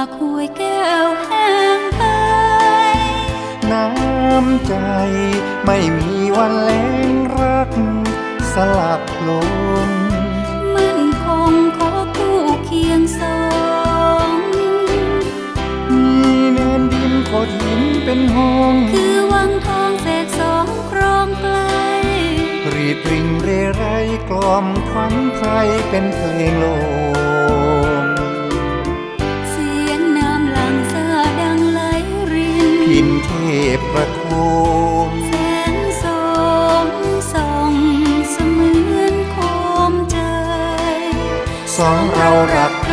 ากห้วยแก้วแห้งไปน้ำใจไม่มีวันแล้งรัก สลับลงมั่นคงขอคู่เคียงสองมีเนินดินโขดหินเป็นห้อง คือวังทองเสกสองครองไกลรีดริงเรไรกล่อมขวัญใครเป็นเพลงโลก พประคูมแสนสมสองเสมือนโคมใจยสองเรารัก